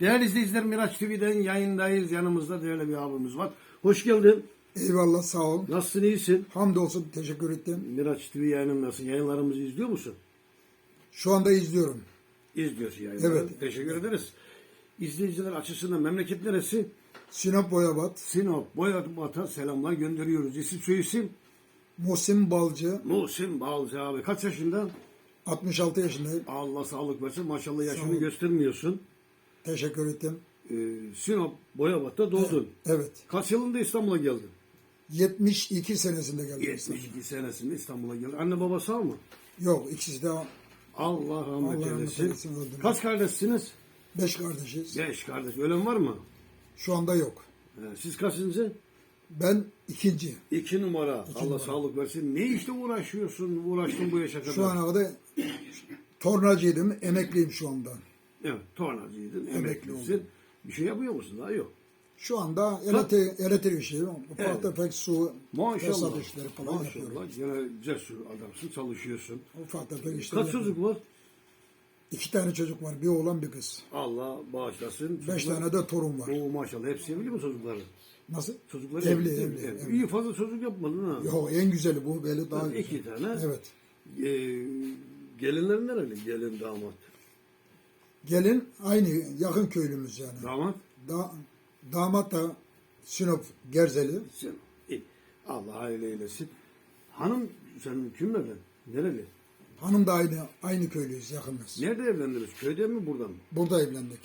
Değerli izleyiciler Miraç TV'den yayındayız. Yanımızda değerli bir abimiz var. Hoş geldin. Eyvallah sağ ol. Nasılsın iyisin? Hamdolsun teşekkür ettim. Miraç TV yayınındasın. Yayınlarımızı izliyor musun? Şu anda izliyorum. İzliyorsun yayınları. Evet. Teşekkür ederiz. İzleyiciler açısından memleket neresi? Sinop Boyabat, Sinop, Boyabat'a selamlar gönderiyoruz. İsim soy isim? Muhsin Balcı, Muhsin Balcı abi. Kaç yaşında? 66 yaşındayım. Allah sağlık versin. Maşallah yaşını göstermiyorsun. Teşekkür ettim. Ee, Sinop, Boyabat'ta doğdun. Evet. Kaç yılında İstanbul'a geldin? 72 senesinde geldim. İstanbul'a. 72 senesinde İstanbul'a geldin. Anne baba sağ mı? Yok ikisi de Allah rahmet Allah rahmet eylesin. eylesin, öldüler. Kaç kardeşsiniz? 5 kardeşiz. Beş kardeş. Ölen var mı? Şu anda yok. He, Siz kaçıncı? Ben ikinci. İki numara. Allah numara. sağlık versin. Ne işte uğraşıyorsun? Uğraştın bu yaşa kadar. Şu ana kadar tornacıydım. Emekliyim şu anda. Evet. Tornacıydın. Emekli Emeklisin. Bir şey yapıyor musun? Daha yok. Şu anda elektrik, işi, ufak tefek su, Maşallah. fesat işleri falan yapıyorum. Maşallah. Gene cesur adamsın. Çalışıyorsun. Ufak tefek işleri Kaç yapıyorum. çocuk var? İki tane çocuk var. Bir oğlan bir kız. Allah bağışlasın. Beş Çocuklar- tane de torun var. Oo maşallah. Hepsi evli mi çocukları? Nasıl? Çocukları Evli, değil mi? evli, evli. İyi fazla çocuk yapmadın ha. Yok en güzeli bu. Böyle daha güzel. İki tane. Evet. Ee, gelinler nereli? Gelin damat. Gelin aynı yakın köylümüz yani. Damat? Da, damat da Sinop Gerzeli. İyi. Allah hayırlı eylesin. Hanım senin kimlerden? Nereli? Hanım da aynı aynı köylüyüz yakınız. Nerede evlendiniz? Köyde mi burada mı? Burada evlendik.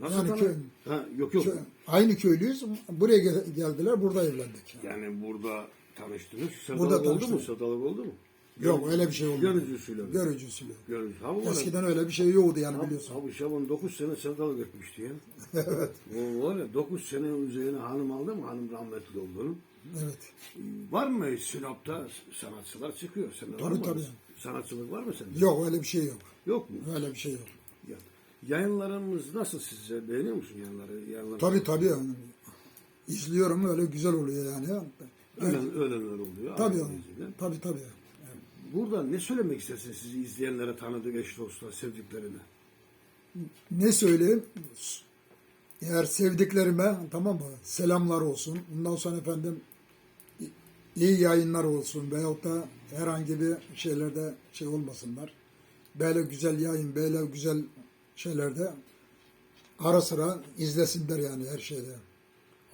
Nasıl Yani köy- Ha, yok yok. Kö- aynı köylüyüz. Buraya gel- geldiler. Burada evlendik. Yani burada tanıştınız. Burada Sevdalık oldu mu? tanıştık. Sevdalık oldu mu? Yok öyle bir şey olmadı. Görücü usulü. Görücü usulü. Görücü. Ha bu var. Eskiden öyle bir şey yoktu yani biliyorsun. Abi Şaban 9 sene sevdalık etmişti ya. evet. O var ya 9 sene üzerine hanım aldı mı? Hanım rahmetli oldu. Evet. Var mı Sinop'ta sanatçılar çıkıyor? Sende var Tabii, mı? tabii. Sanatçılık var mı sende? Yok öyle bir şey yok. Yok mu? Öyle bir şey yok. Ya. Yayınlarımız nasıl sizce? Beğeniyor musun yayınları? Yayınları Tabii tabii. Yani. İzliyorum öyle güzel oluyor yani. Ölen, ölenler oluyor. Tabii. Tabii tabii. Burada ne söylemek istersin sizi izleyenlere, tanıdık eş dostlar, sevdiklerine? Ne söyleyeyim? Eğer sevdiklerime tamam mı? Selamlar olsun. Bundan sonra efendim iyi yayınlar olsun veyahut da herhangi bir şeylerde şey olmasınlar. Böyle güzel yayın, böyle güzel şeylerde ara sıra izlesinler yani her şeyde.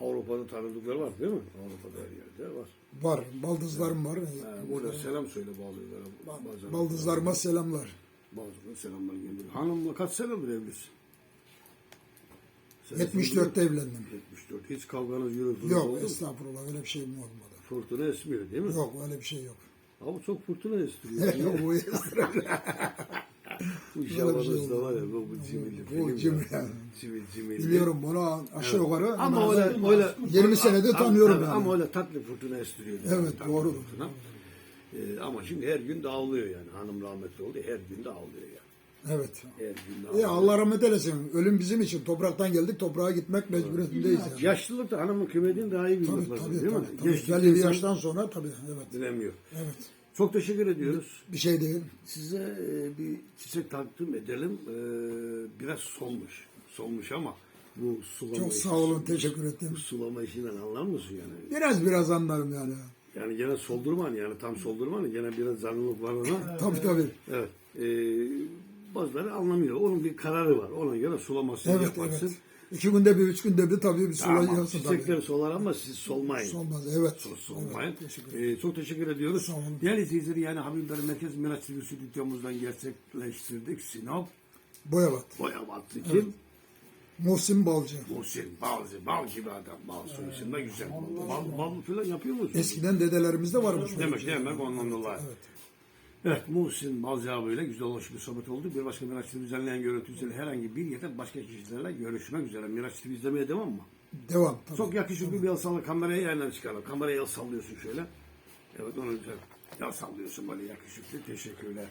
Avrupa'da tanıdıkları var değil mi? Avrupa'da her yerde var. Var. Baldızlarım var. Ha, burada selam söyle bazıları. Bazen Baldızlarıma selamlar. Bazıları selamlar gönderiyor. Hanımla kaç senedir evlisin? Sen 74'te evlendim. 74. Hiç kavganız yürüdünüz Yok oldu estağfurullah öyle bir şeyim olmadı. Fırtına esmiyor değil mi? Yok öyle bir şey yok. Abi çok fırtına estiriyor. Yok bu bu şey var ya bu, bu cimri. Bu cimri ya. Cimri cimri. biliyorum bunu aşağı yukarı. Ama öyle, öyle 20 senedir tanıyorum yani. Ama öyle tatlı fırtına estiriyor. Evet, Tatlı doğrudur. fırtına. Ee, ama şimdi her gün dağılıyor yani. Hanım rahmetli oldu. Her gün dağılıyor yani. Evet. Her gün E dağılıyor. Allah rahmet eylesin. Ölüm bizim için. Topraktan geldik. Toprağa gitmek mecburiyetindeyiz yani. Yaşlılıkta hanımın kıymetini daha iyi bilmek Tabii lazım tabii değil mi? tabii. tabii. Gençlikte Belli bir yaştan sonra tabii. Evet. bilemiyor. Evet. Çok teşekkür ediyoruz. Bir şey değil. Size e, bir çiçek takdim edelim. E, biraz solmuş. Solmuş ama bu sulama Çok işi- sağ olun. Teşekkür ettim. Sulama işinden anlar mısın yani? Biraz biraz anlarım yani. Yani gene soldurman yani tam soldurman gene biraz zanlılık var ona. Tabii tabii. Evet. E, bazıları anlamıyor. Onun bir kararı var. Ona göre sulamasını Evet yaparsın. evet. İki günde bir, üç günde bir tabii bir tabii. çiçekleri solar ama siz solmayın. Solmaz. Evet. Sol- solmayın. Evet, teşekkür ederim. Ee, çok teşekkür ediyoruz. Sağ olun. Değerli izleyiciler yani Habibler Merkez Miraç TV stüdyomuzdan gerçekleştirdik. Sinop, Boyabat. Boyabatlı kim? Muhsin Balcı. Muhsin, Balcı, bal gibi adam. Bal soy isim de güzel. Bal, bal falan yapıyor musun? Eskiden dedelerimizde varmış. Demek demek ondan dolayı. Evet. Muhsin Balcı abiyle güzel hoş bir sohbet oldu. Bir başka Miraç TV düzenleyen görüntüsüyle herhangi bir yerde başka kişilerle görüşmek üzere. Miraç TV izlemeye devam mı? Devam. Tabii. Çok yakışıklı bir el salla kameraya yerden çıkaralım. Kameraya el sallıyorsun şöyle. Evet onu güzel. El sallıyorsun böyle yakışıklı. Teşekkürler.